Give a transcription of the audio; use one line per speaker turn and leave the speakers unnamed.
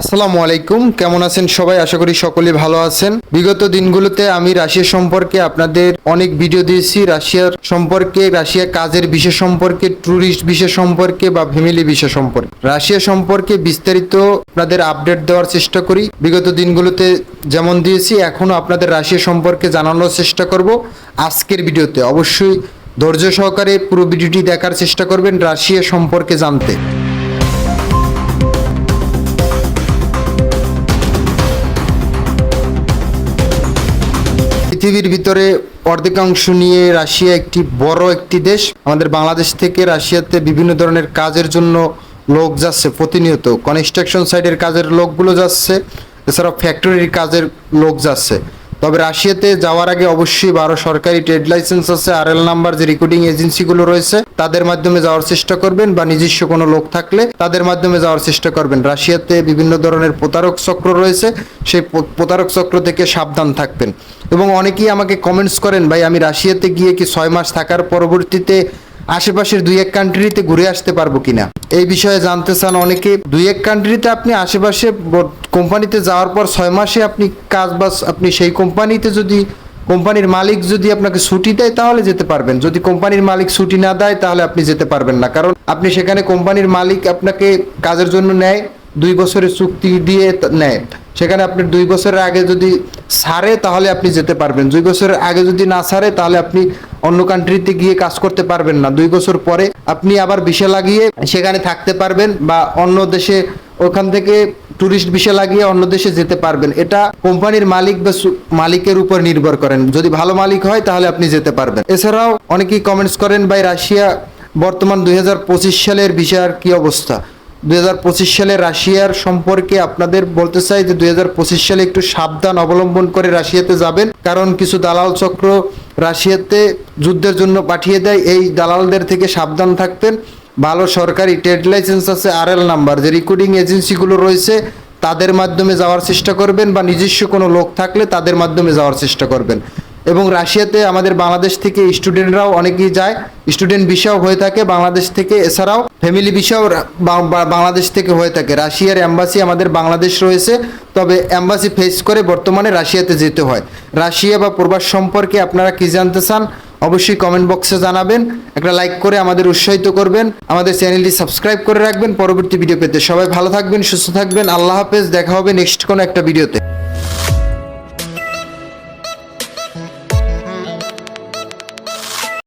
আসসালামু আলাইকুম। কেমন আছেন সবাই? আশা করি সকলে ভালো আছেন। বিগত দিনগুলোতে আমি রাশিয়া সম্পর্কে আপনাদের অনেক ভিডিও দিয়েছি। রাশিয়ার সম্পর্কে, রাশিয়া কাজের বিষয় সম্পর্কে, ট্যুরিস্ট বিষয় সম্পর্কে বা ফ্যামিলি বিষয় সম্পর্কে। রাশিয়া সম্পর্কে বিস্তারিত আপনাদের আপডেট দেওয়ার চেষ্টা করি। বিগত দিনগুলোতে যেমন দিয়েছি এখনও আপনাদের রাশিয়া সম্পর্কে জানানোর চেষ্টা করব। আজকের ভিডিওতে অবশ্যই ধৈর্য সহকারে পুরো ভিডিওটি দেখার চেষ্টা করবেন রাশিয়া সম্পর্কে জানতে। পৃথিবীর ভিতরে অর্ধেকাংশ নিয়ে রাশিয়া একটি বড় একটি দেশ। আমাদের বাংলাদেশ থেকে রাশিয়াতে বিভিন্ন ধরনের কাজের জন্য লোক যাচ্ছে, প্রতিনিয়ত। কনস্ট্রাকশন সাইডের কাজের লোকগুলো যাচ্ছে, এছাড়াও ফ্যাক্টরির কাজের লোক যাচ্ছে। তবে রাশিয়াতে যাওয়ার আগে অবশ্যই বারো সরকারি ট্রেড লাইসেন্স আছে আর এল নাম্বার যে রেকর্ডিং এজেন্সিগুলো রয়েছে, তাদের মাধ্যমে যাওয়ার চেষ্টা করবেন বা নিজস্ব কোনো লোক থাকলে তাদের মাধ্যমে যাওয়ার চেষ্টা করবেন। রাশিয়াতে বিভিন্ন ধরনের প্রতারক চক্র রয়েছে, সেই প্রতারক চক্র থেকে সাবধান থাকবেন। এবং অনেকেই আমাকে কমেন্টস করেন, ভাই, আমি রাশিয়াতে গিয়ে কি ছয় মাস থাকার পরবর্তীতে আশেপাশের দুই এক কান্ট্রিতে ঘুরে আসতে পারব কিনা? এই বিষয়ে জানতে চান অনেকে। দুই এক কান্ট্রিতে আপনি আশেপাশে কোম্পানিতে যাওয়ার পর ছয় মাসে আপনি কাজ বাস আপনি সেই কোম্পানিতে যদি, কোম্পানির মালিক যদি আপনাকে ছুটি দেয় তাহলে যেতে পারবেন। যদি কোম্পানির মালিক ছুটি না দেয় তাহলে আপনি যেতে পারবেন না। কারণ আপনি সেখানে কোম্পানির মালিক আপনাকে কাজের জন্য নেয়, দুই বছরের চুক্তি দিয়ে নেয়। সেখানে আপনি দুই বছরের আগে যদি ছাড়ে তাহলে আপনি যেতে পারবেন। দুই বছরের আগে যদি না সারে তাহলে আপনি অন্য কান্ট্রিতে গিয়ে কাজ করতে পারবেন না। দুই বছর পরে আপনি আবার ভিসা লাগিয়ে সেখানে থাকতে পারবেন বা অন্য দেশে ওখান থেকে ট্যুরিস্ট ভিসা লাগিয়ে অন্য দেশে যেতে পারবেন। এটা কোম্পানির মালিক বা মালিকের উপর নির্ভর করেন। যদি ভালো মালিক হয়, তাহলে আপনি যেতে পারবেন। এছাড়াও অনেকেই কমেন্টস করেন, ভাই, রাশিয়া বর্তমান দুই হাজার পঁচিশ সালের বিষয়ের কি অবস্থা? দুই হাজার পঁচিশ সালে রাশিয়ার সম্পর্কে আপনাদের বলতে চাই যে দুই হাজার পঁচিশ সালে একটু সাবধান অবলম্বন করে রাশিয়াতে যাবেন। কারণ কিছু দালাল চক্র রাশিয়াতে যুদ্ধের জন্য পাঠিয়ে দেয়। এই দালালদের থেকে সাবধান থাকতেন ভালো সরকারি ট্রেড লাইসেন্স আছে আর এল নাম্বার। যে রেকর্ডিং এজেন্সিগুলো রয়েছে, তাদের মাধ্যমে যাওয়ার চেষ্টা করবেন বা নিজস্ব কোনো লোক থাকলে তাদের মাধ্যমে যাওয়ার চেষ্টা করবেন। এবং রাশিয়াতে আমাদের বাংলাদেশ থেকে স্টুডেন্টরাও অনেকেই যায়। স্টুডেন্ট ভিসাও হয়ে থাকে বাংলাদেশ থেকে, এছাড়াও ফ্যামিলি ভিসাও রা- বা- বা- বাংলাদেশ থেকে হয়ে থাকে। রাশিয়ার অ্যাম্বাসি আমাদের বাংলাদেশ রয়েছে, তবে অ্যাম্বাসি ফেস করে বর্তমানে রাশিয়াতে যেতে হয়। রাশিয়া বা প্রবাস সম্পর্কে আপনারা কি জানতে চান, অবশ্যই কমেন্ট বক্সে জানাবেন। একটা লাইক করে আমাদের উৎসাহিত করবেন। আমাদের চ্যানেলটি সাবস্ক্রাইব করে রাখবেন। পরবর্তী ভিডিও পেতে সবাই ভালো থাকবেন, সুস্থ থাকবেন। আল্লাহ হাফেজ। দেখা হবে নেক্সট কোনো একটা ভিডিওতে